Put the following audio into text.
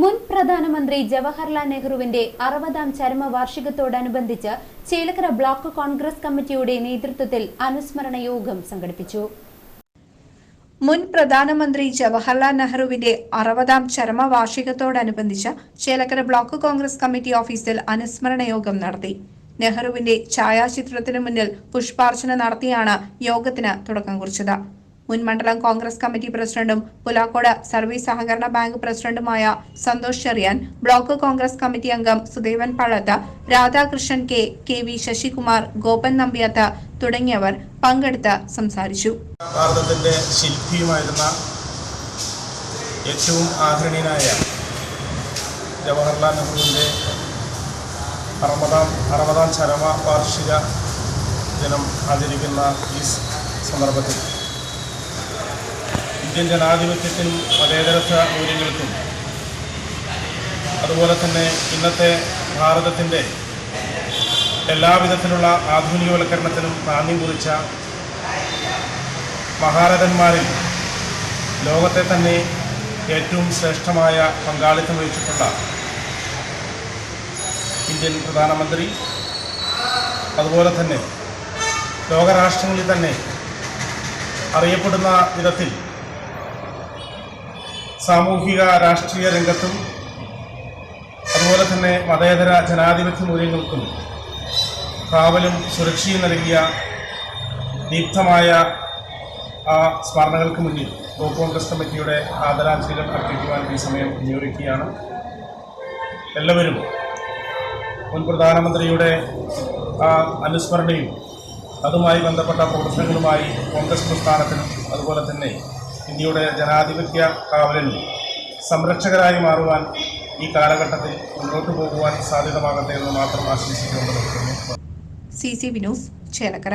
മുൻ പ്രധാനമന്ത്രി ജവഹർലാൽ നെഹ്റുവിന്റെ അറുപതാം ചരമവാർഷികത്തോടനുബന്ധിച്ച് ചേലക്കര ബ്ലോക്ക് കോൺഗ്രസ് കമ്മിറ്റിയുടെ നേതൃത്വത്തിൽ അനുസ്മരണ യോഗം സംഘടിപ്പിച്ചു. മുൻ പ്രധാനമന്ത്രി ജവഹർലാൽ നെഹ്റുവിന്റെ അറുപതാം ചരമവാർഷികത്തോടനുബന്ധിച്ച് ചേലക്കര ബ്ലോക്ക് കോൺഗ്രസ് കമ്മിറ്റി ഓഫീസിൽ അനുസ്മരണ യോഗം നടത്തി. നെഹ്റുവിന്റെ ഛായാചിത്രത്തിനു മുന്നിൽ പുഷ്പാർച്ചന നടത്തിയാണ് യോഗത്തിന് തുടക്കം കുറിച്ചത്. മുൻ മണ്ഡലം കോൺഗ്രസ് കമ്മിറ്റി പ്രസിഡന്റും പുലാക്കോട് സർവീസ് സഹകരണ ബാങ്ക് പ്രസിഡന്റുമായ സന്തോഷ് ചെറിയാൻ ബ്ലോക്ക് കോൺഗ്രസ് കമ്മിറ്റി അംഗം Sudevan Pallath Radhakrishnan K K V Sasikumar Gopan Nambiath തുടങ്ങിയവർ പങ്കെടുത്ത് സംസാരിച്ചു. ശില്പിയുമായിരുന്ന ഏറ്റവും ആദരണീയനായ ജവഹർലാൽ നെഹ്റുവിന്റെ അറുപതാം അറുപതാം ചരമ വാർഷിക ദിനം ആചരിക്കുന്ന ഈ സന്ദർഭത്തിൽ ഇന്ത്യൻ ജനാധിപത്യത്തിനും മതേതരത്വ മൂല്യങ്ങൾക്കും അതുപോലെ തന്നെ ഇന്നത്തെ ഭാരതത്തിന്റെ എല്ലാവിധത്തിലുള്ള ആധുനികവൽക്കരണത്തിനും പ്രാധാന്യം കുറിച്ച മഹാരഥന്മാരിൽ ലോകത്തെ തന്നെ ഏറ്റവും ശ്രേഷ്ഠമായ പങ്കാളിത്തം വഹിച്ചിട്ടുള്ള ഇന്ത്യൻ പ്രധാനമന്ത്രി അതുപോലെ തന്നെ ലോകരാഷ്ട്രങ്ങളിൽ തന്നെ അറിയപ്പെടുന്ന വിധത്തിൽ സാമൂഹിക രാഷ്ട്രീയ രംഗത്തും അതുപോലെ തന്നെ മതേതര ജനാധിപത്യ മൂല്യങ്ങൾക്കും കാവലും സുരക്ഷയും നൽകിയ ദീപ്തമായ ആ സ്മരണകൾക്ക് മുന്നിൽ ബ്ലോക്ക് കോൺഗ്രസ് കമ്മിറ്റിയുടെ ആദരാഞ്ജലികൾ അർപ്പിക്കുവാൻ ഈ സമയം വിനിയോഗിക്കുകയാണ് എല്ലാവരും മുൻ പ്രധാനമന്ത്രിയുടെ ആ അനുസ്മരണയും അതുമായി ബന്ധപ്പെട്ട പ്രവർത്തനങ്ങളുമായി കോൺഗ്രസ് പ്രസ്ഥാനത്തിനും അതുപോലെ തന്നെ ഇന്ത്യയുടെ ജനാധിപത്യ കാവലിന് സംരക്ഷകരായി മാറുവാൻ ഈ കാലഘട്ടത്തിൽ മുന്നോട്ട് പോകുവാൻ സാധ്യതമാകട്ടെ എന്ന് മാത്രം ആശംസിച്ചുകൊണ്ട് സി സി വിനോസ് ചേലക്കര.